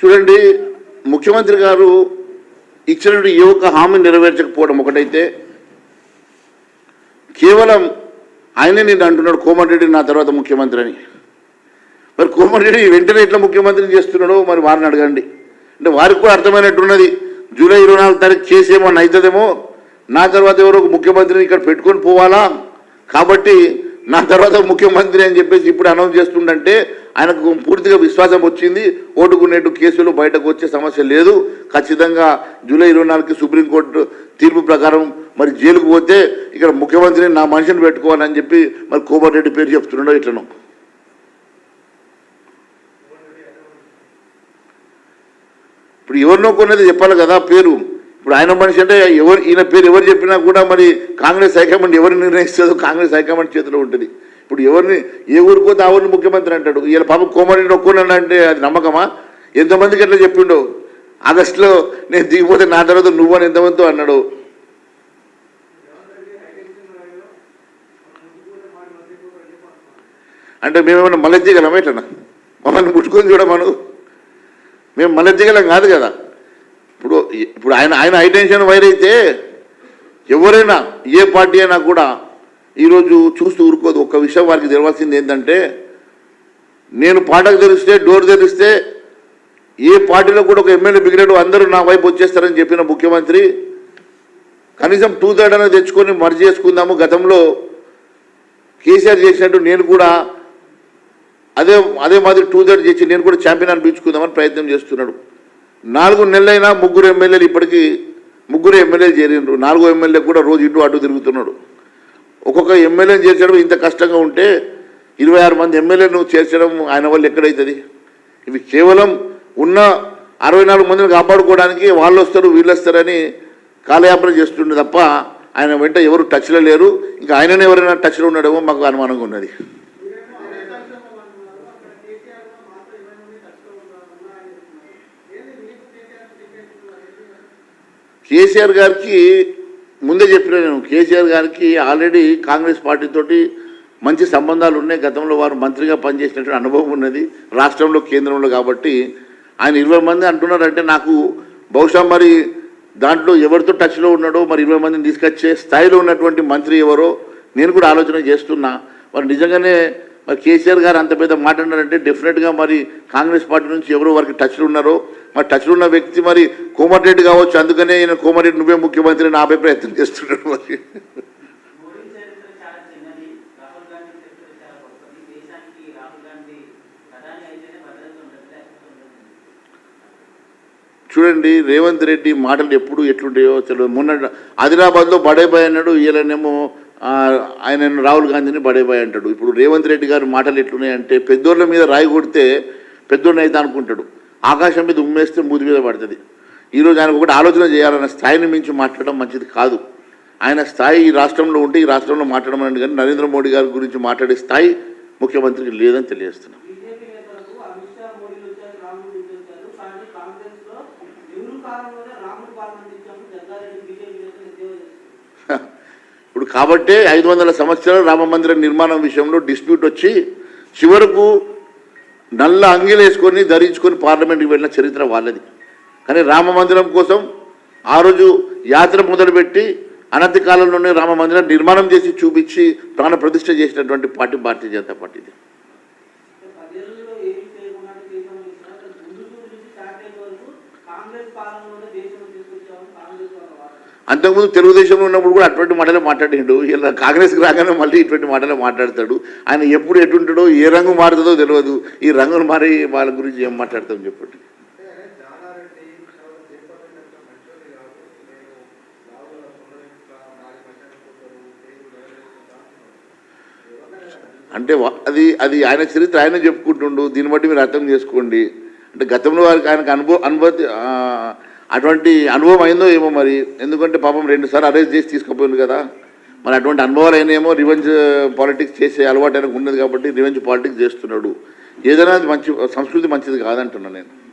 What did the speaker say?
చూడండి ముఖ్యమంత్రి గారు ఇచ్చినటువంటి ఏ ఒక్క హామీ నెరవేర్చకపోవడం ఒకటైతే కేవలం ఆయనే నేను అంటున్నాడు కోమటిరెడ్డి నా తర్వాత ముఖ్యమంత్రి అని. మరి కోమటిరెడ్డి వెంటనే ఎట్లా ముఖ్యమంత్రిని చేస్తున్నాడో మరి వారిని అడగండి. అంటే వారికి కూడా అర్థమైనట్టున్నది జూలై ఇరవై నాలుగు తారీఖు చేసేమో అవుతుందేమో నా తర్వాత ఎవరో ఒక ముఖ్యమంత్రిని ఇక్కడ పెట్టుకొని పోవాలా? కాబట్టి నా తర్వాత ముఖ్యమంత్రి అని చెప్పేసి ఇప్పుడు అనౌన్స్ చేస్తుండంటే ఆయనకు పూర్తిగా విశ్వాసం వచ్చింది. ఓటుకునేట్టు కేసులు బయటకు వచ్చే సమస్య లేదు. ఖచ్చితంగా జూలై ఇరవై నాలుగుకి సుప్రీంకోర్టు తీర్పు ప్రకారం మరి జైలుకు పోతే ఇక్కడ ముఖ్యమంత్రిని నా మనిషిని పెట్టుకోవాలని చెప్పి మరి కోమటిరెడ్డి పేరు చెప్తున్నాడో ఇట్లను ఇప్పుడు ఎవరినో కొన్నది చెప్పాలి కదా పేరు. ఇప్పుడు ఆయన మనిషి అంటే ఎవరు ఈయన పేరు ఎవరు చెప్పినా కూడా మరి కాంగ్రెస్ హైకమాండ్ ఎవరు నిర్ణయిస్తుందో కాంగ్రెస్ హైకమాండ్ చేతిలో ఉంటుంది. ఇప్పుడు ఎవరిని ఏ ఊరికో ఆ ఊరిని ముఖ్యమంత్రి అంటాడు. ఈయన పాప కోమరెడ్డి ఒక్కనన్నా అంటే అది నమ్మకమా? ఎంతమందికి ఎట్లా చెప్పిండో. ఆగస్టులో నేను దిగిపోతే నా తర్వాత నువ్వని ఎంతమందితో అన్నాడు. అంటే మేమేమన్నా మళ్ళీ చేయగలమా ఎట్లనా మమ్మల్ని ముట్టుకొని చూడమను. మేము మన దిగలం కాదు కదా. ఇప్పుడు ఇప్పుడు ఆయన ఆయన హైటెన్షన్ వైర్ అయితే ఎవరైనా ఏ పార్టీ అయినా కూడా ఈరోజు చూస్తూ ఊరుకోదు. ఒక్క విషయం వారికి తెలవాల్సింది ఏంటంటే నేను పాటకు తెరిస్తే డోర్ తెరిస్తే ఏ పార్టీలో కూడా ఒక ఎమ్మెల్యే మిగిలిన అందరూ నా వైపు వచ్చేస్తారని చెప్పిన ముఖ్యమంత్రి కనీసం టూ థర్డ్ అనేది తెచ్చుకొని మర్జీ చేసుకుందాము. గతంలో కేసీఆర్ చేసినట్టు నేను కూడా అదే అదే మాదిరి టూ థర్డ్ చేసి నేను కూడా ఛాంపియన్ అనిపించుకుందామని ప్రయత్నం చేస్తున్నాడు. నాలుగు నెలలైనా ముగ్గురు ఎమ్మెల్యేలు ఇప్పటికీ ముగ్గురు ఎమ్మెల్యేలు చేరిండ్రు. నాలుగో ఎమ్మెల్యే కూడా రోజు ఇటు అటు తిరుగుతున్నాడు. ఒక్కొక్క ఎమ్మెల్యేని చేర్చడం ఇంత కష్టంగా ఉంటే ఇరవై ఆరు మంది ఎమ్మెల్యేను చేర్చడం ఆయన వల్ల ఎక్కడైతుంది? ఇవి కేవలం ఉన్న అరవై నాలుగు మందిని కాపాడుకోవడానికి వాళ్ళు వస్తారు వీళ్ళు వస్తారని కాలయాపన చేస్తుండే తప్ప ఆయన వెంట ఎవరు టచ్లో లేరు. ఇంకా ఆయననే ఎవరైనా టచ్లో ఉన్నాడేమో మాకు అనుమానంగా ఉన్నది. కేసీఆర్ గారికి ముందే చెప్పిన నేను కేసీఆర్ గారికి ఆల్రెడీ కాంగ్రెస్ పార్టీతో మంచి సంబంధాలు ఉన్నాయి. గతంలో వారు మంత్రిగా పనిచేసినటువంటి అనుభవం ఉన్నది. రాష్ట్రంలో కేంద్రంలో కాబట్టి ఆయన ఇరవై మంది అంటున్నారంటే నాకు బహుశా మరి దాంట్లో ఎవరితో టచ్లో ఉన్నాడో మరి ఇరవై మందిని తీసుకొచ్చే స్థాయిలో ఉన్నటువంటి మంత్రి ఎవరో నేను కూడా ఆలోచన చేస్తున్నా. మరి నిజంగానే మరి కేసీఆర్ గారు అంత పెద్ద మాట అన్నారంటే డెఫినెట్గా మరి కాంగ్రెస్ పార్టీ నుంచి ఎవరో వారికి టచ్లో ఉన్నారో మరి టచ్లో ఉన్న వ్యక్తి మరి కోమటిరెడ్డి కావచ్చు అందుకనే ఈయన కోమటిరెడ్డి నువ్వే ముఖ్యమంత్రి నా ఆపే ప్రయత్నం చేస్తున్నాడు మరి. చూడండి రేవంత్ రెడ్డి మాటలు ఎప్పుడు ఎట్లుంటాయో తెలియదు. మొన్న ఆదిలాబాద్లో బడేబాయ్ అన్నాడు ఈయననేమో ఆయన రాహుల్ గాంధీని బడేబాయ్ అంటాడు. ఇప్పుడు రేవంత్ రెడ్డి గారి మాటలు ఎట్లున్నాయంటే పెద్దోళ్ళ మీద రాయి కొడితే పెద్దోడిని అయితే అనుకుంటాడు. ఆకాశం మీద ఉమ్మేస్తే మూతి మీద పడుతుంది. ఈరోజు ఆయనకు ఒకటి ఆలోచన చేయాలన్న స్థాయిని మించి మాట్లాడడం మంచిది కాదు. ఆయన స్థాయి ఈ రాష్ట్రంలో ఉంటే ఈ రాష్ట్రంలో మాట్లాడడం అనేది కానీ నరేంద్ర మోడీ గారి గురించి మాట్లాడే స్థాయి ముఖ్యమంత్రికి లేదని తెలియజేస్తున్నాం. ఇప్పుడు కాబట్టే ఐదు వందల సంవత్సరాలు రామ మందిర నిర్మాణం విషయంలో డిస్ప్యూట్ వచ్చి చివరకు నల్ల అంగిలేసుకొని ధరించుకొని పార్లమెంట్కి వెళ్ళిన చరిత్ర వాళ్ళది. కానీ రామ మందిరం కోసం ఆ రోజు యాత్ర మొదలుపెట్టి అనతి కాలంలోనే రామ మందిరం నిర్మాణం చేసి చూపించి ప్రాణ ప్రతిష్ఠ చేసినటువంటి పార్టీ భారతీయ జనతా పార్టీది ముందు అంతకుముందు తెలుగుదేశంలో ఉన్నప్పుడు కూడా అటువంటి మాటలే మాట్లాడిండు. ఇలా కాంగ్రెస్కి రాగానే మళ్ళీ ఇటువంటి మాటలే మాట్లాడతాడు. ఆయన ఎప్పుడు ఎటుంటాడో ఏ రంగు మారుతుందో తెలియదు. ఈ రంగులు మారి వాళ్ళ గురించి ఏం మాట్లాడతాం చెప్పండి. అంటే అది అది ఆయన చరిత్ర ఆయన చెప్పుకుంటుండు. దీన్ని బట్టి మీరు అర్థం చేసుకోండి. అంటే గతంలో వారికి ఆయనకు అనుభవ అనుభూతి అటువంటి అనుభవం అయిందో ఏమో మరి. ఎందుకంటే పాపం రెండుసార్లు అరెస్ట్ చేసి తీసుకుపోయింది కదా. మరి అటువంటి అనుభవాలు అయినేమో రివెంజ్ పాలిటిక్స్ చేసే అలవాటు ఆయనకు ఉన్నది కాబట్టి రివెంజ్ పాలిటిక్స్ చేస్తున్నాడు. ఏదైనా మంచి సంస్కృతి మంచిది కాదంటున్నాను నేను.